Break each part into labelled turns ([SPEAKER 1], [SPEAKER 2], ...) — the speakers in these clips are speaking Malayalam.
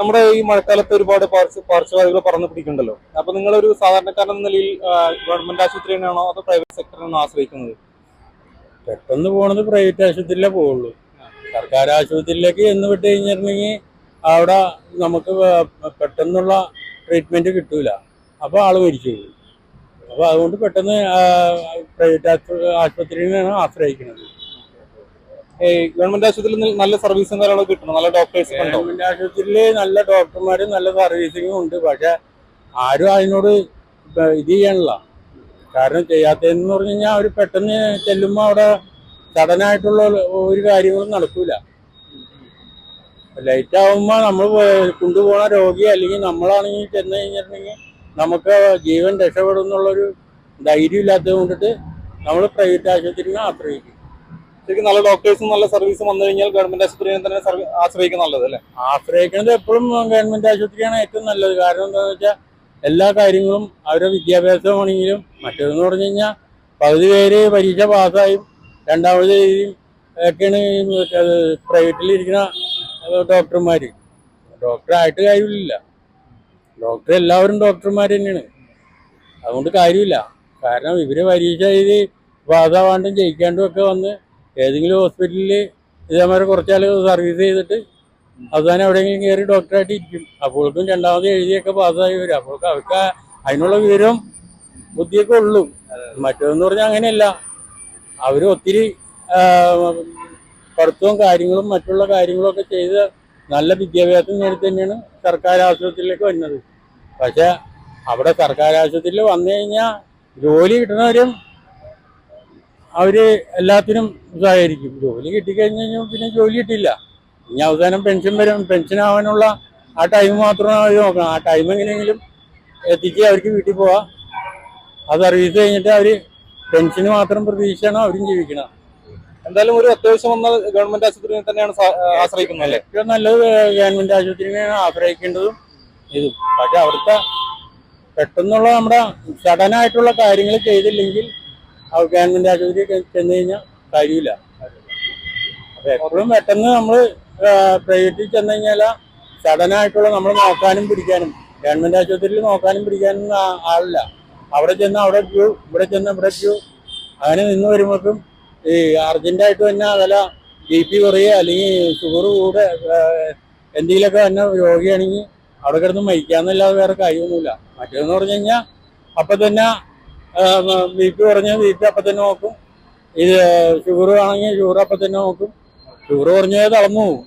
[SPEAKER 1] നമ്മുടെ ഈ മഴക്കാലത്ത് ഒരുപാട് പാർശ്വ പാർശ്വവാദികൾ പറന്ന് പിടിക്കണ്ടല്ലോ അപ്പൊ നിങ്ങളൊരു സാധാരണക്കാരൻ എന്ന നിലയിൽ ഗവൺമെന്റ് ആശുപത്രി തന്നെയാണോ അതോ പ്രൈവറ്റ് സെക്ടറിനാണോ ആശ്രയിക്കുന്നത്?
[SPEAKER 2] പെട്ടെന്ന് പോണത് പ്രൈവറ്റ് ആശുപത്രിയിലേ പോവുള്ളൂ. സർക്കാർ ആശുപത്രിയിലേക്ക് എന്ന് വിട്ട് കഴിഞ്ഞിട്ടുണ്ടെങ്കിൽ അവിടെ നമുക്ക് പെട്ടെന്നുള്ള ട്രീറ്റ്മെന്റ് കിട്ടൂല. അപ്പൊ ആൾ മരിച്ചു പോകും. അപ്പൊ അതുകൊണ്ട് പെട്ടെന്ന് പ്രൈവറ്റ് ആശുപത്രിയിലാണ് ആശ്രയിക്കുന്നത്.
[SPEAKER 1] ഗവൺമെന്റ് ആശുപത്രിയിൽ നല്ല സർവീസും കാര്യങ്ങളൊക്കെ കിട്ടണം. നല്ല ഡോക്ടേഴ്സ്
[SPEAKER 2] ഗവൺമെന്റ് ആശുപത്രിയിൽ നല്ല ഡോക്ടർമാരും നല്ല സർവീസിങ്ങും ഉണ്ട്. പക്ഷെ ആരും അതിനോട് ഇത് ചെയ്യണില്ല കാരണം ചെയ്യാത്തതെന്ന് പറഞ്ഞു കഴിഞ്ഞാൽ അവർ പെട്ടെന്ന് ചെല്ലുമ്പോൾ അവിടെ സഡനായിട്ടുള്ള ഒരു കാര്യങ്ങളും നടക്കൂല. ലൈറ്റ് ആവുമ്പോൾ നമ്മൾ കൊണ്ടുപോകുന്ന രോഗി അല്ലെങ്കിൽ നമ്മളാണെങ്കിൽ ചെന്ന് കഴിഞ്ഞിട്ടുണ്ടെങ്കിൽ നമുക്ക് ജീവൻ രക്ഷപ്പെടും എന്നുള്ളൊരു ധൈര്യം ഇല്ലാത്തത് കൊണ്ടിട്ട് നമ്മൾ പ്രൈവറ്റ് ആശുപത്രിനെ ആശ്രയിക്കും.
[SPEAKER 1] ശരിക്കും നല്ല ഡോക്ടേഴ്സും നല്ല സർവീസും വന്നു കഴിഞ്ഞാൽ ഗവൺമെന്റ് ആശുപത്രിയെ തന്നെ ആശ്രയിക്കുന്ന നല്ലത് അല്ലേ?
[SPEAKER 2] ആശ്രയിക്കുന്നത് എപ്പോഴും ഗവൺമെന്റ് ആശുപത്രിയാണ് ഏറ്റവും നല്ലത്. കാരണം എന്താണെന്ന് വെച്ചാൽ എല്ലാ കാര്യങ്ങളും അവരുടെ വിദ്യാഭ്യാസമാണെങ്കിലും മറ്റേതെന്ന് പറഞ്ഞു കഴിഞ്ഞാൽ പകുതി പേര് പരീക്ഷ പാസ്സായും രണ്ടാമത് ഒക്കെയാണ് പ്രൈവറ്റിലിരിക്കുന്ന ഡോക്ടർമാർ ഡോക്ടറായിട്ട് കാര്യമില്ല. ഡോക്ടർ എല്ലാവരും ഡോക്ടർമാർ തന്നെയാണ്. അതുകൊണ്ട് കാര്യമില്ല. കാരണം ഇവർ പരീക്ഷ എഴുതി പാസ്സാവാണ്ടും ജയിക്കാണ്ടും ഒക്കെ വന്ന് ഏതെങ്കിലും ഹോസ്പിറ്റലിൽ ഇതേമാതിരി കുറച്ചാൾ സർവീസ് ചെയ്തിട്ട് അവസാനം എവിടെയെങ്കിലും കയറി ഡോക്ടറായിട്ട് ഇരിക്കും. അപ്പോഴേക്കും രണ്ടാമത് എഴുതിയൊക്കെ പാസ്സായി വരും. അപ്പോഴേക്കും അവർക്ക് അതിനുള്ള വിവരം ബുദ്ധിയൊക്കെ ഉള്ളൂ. മറ്റേതെന്ന് പറഞ്ഞാൽ അങ്ങനെയല്ല. അവർ ഒത്തിരി പഠിത്തവും കാര്യങ്ങളും മറ്റുള്ള കാര്യങ്ങളൊക്കെ ചെയ്ത് നല്ല വിദ്യാഭ്യാസം നേടി തന്നെയാണ് സർക്കാർ ആശുപത്രിയിലേക്ക് വരുന്നത്. പക്ഷേ അവിടെ സർക്കാർ ആശുപത്രിയിൽ വന്നു കഴിഞ്ഞാൽ ജോലി കിട്ടുന്നവരും അവർ എല്ലാത്തിനും സഹകരിക്കും ജോലി കിട്ടിക്കഴിഞ്ഞ് കഴിഞ്ഞാൽ പിന്നെ ജോലി കിട്ടില്ല. ഇനി അവസാനം പെൻഷൻ വരും. പെൻഷൻ ആവാനുള്ള ആ ടൈം മാത്രമാണ് അവർ നോക്കണം. ആ ടൈം എങ്ങനെയെങ്കിലും എത്തിച്ച് അവർക്ക് വീട്ടിൽ പോവാം. ആ സർവീസ് കഴിഞ്ഞിട്ട് അവർ പെൻഷന് മാത്രം പ്രതീക്ഷിച്ചാണ് അവരും ജീവിക്കണം.
[SPEAKER 1] എന്തായാലും ഒരു അത്യാവശ്യം വന്ന ഗവൺമെന്റ് ആശുപത്രിയെ തന്നെയാണ് ആശ്രയിക്കുന്നത് അല്ലേ?
[SPEAKER 2] ഏറ്റവും നല്ലത് ഗവൺമെന്റ് ആശുപത്രിനെയാണ് ആശ്രയിക്കേണ്ടതും ഇതും. പക്ഷെ അവിടുത്തെ പെട്ടെന്നുള്ള നമ്മുടെ സഡനായിട്ടുള്ള കാര്യങ്ങൾ ചെയ്തില്ലെങ്കിൽ ഗവൺമെന്റ് ആശുപത്രി ചെന്ന് കഴിഞ്ഞാൽ കാര്യമില്ല. അപ്പൊ എപ്പോഴും പെട്ടെന്ന് നമ്മൾ പ്രൈവറ്റിൽ ചെന്ന് കഴിഞ്ഞാൽ സഡനായിട്ടുള്ള നമ്മൾ നോക്കാനും പിടിക്കാനും ഗവൺമെന്റ് ആശുപത്രിയിൽ നോക്കാനും പിടിക്കാനും ആളില്ല. അവിടെ ചെന്ന് അവിടെ ക്യൂ ഇവിടെ ചെന്ന് ഇവിടെ ക്യൂ അങ്ങനെ നിന്ന് വരുമ്പോഴേക്കും ഈ അർജന്റായിട്ട് തന്നെ അതല്ല ബി പി കുറയുക അല്ലെങ്കിൽ ഷുഗർ കൂടെ എന്തെങ്കിലുമൊക്കെ തന്നെ രോഗിയാണെങ്കിൽ അവിടെ കിടന്ന് മരിക്കാന്നല്ലാതെ വേറെ കാര്യമൊന്നുമില്ല. മറ്റേതെന്ന് പറഞ്ഞു കഴിഞ്ഞാൽ അപ്പം തന്നെ ബി പി കുറഞ്ഞ ബി പി അപ്പം തന്നെ നോക്കും. ഇത് ഷുഗർ ആണെങ്കിൽ ഷുഗർ അപ്പം തന്നെ നോക്കും ഷുഗർ കുറഞ്ഞത് തളർന്നു പോകും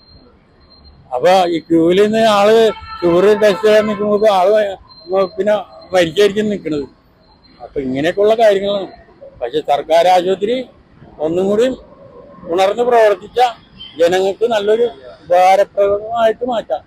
[SPEAKER 2] അപ്പൊ ഈ ക്യൂവിൽ നിന്ന് ആൾ ഷുഗർ ടെസ്റ്റ് ചെയ്യാൻ നിൽക്കുമ്പോൾ ആൾ പിന്നെ മരിച്ചായിരിക്കും നിൽക്കുന്നത് അപ്പൊ ഇങ്ങനെയൊക്കെയുള്ള കാര്യങ്ങളാണ്. പക്ഷെ സർക്കാർ ആശുപത്രി ഒന്നും കൂടി ഉണർന്ന് പ്രവർത്തിച്ച ജനങ്ങൾക്ക് നല്ലൊരു ഉപകാരപ്രദമായിട്ട് മാറ്റാം.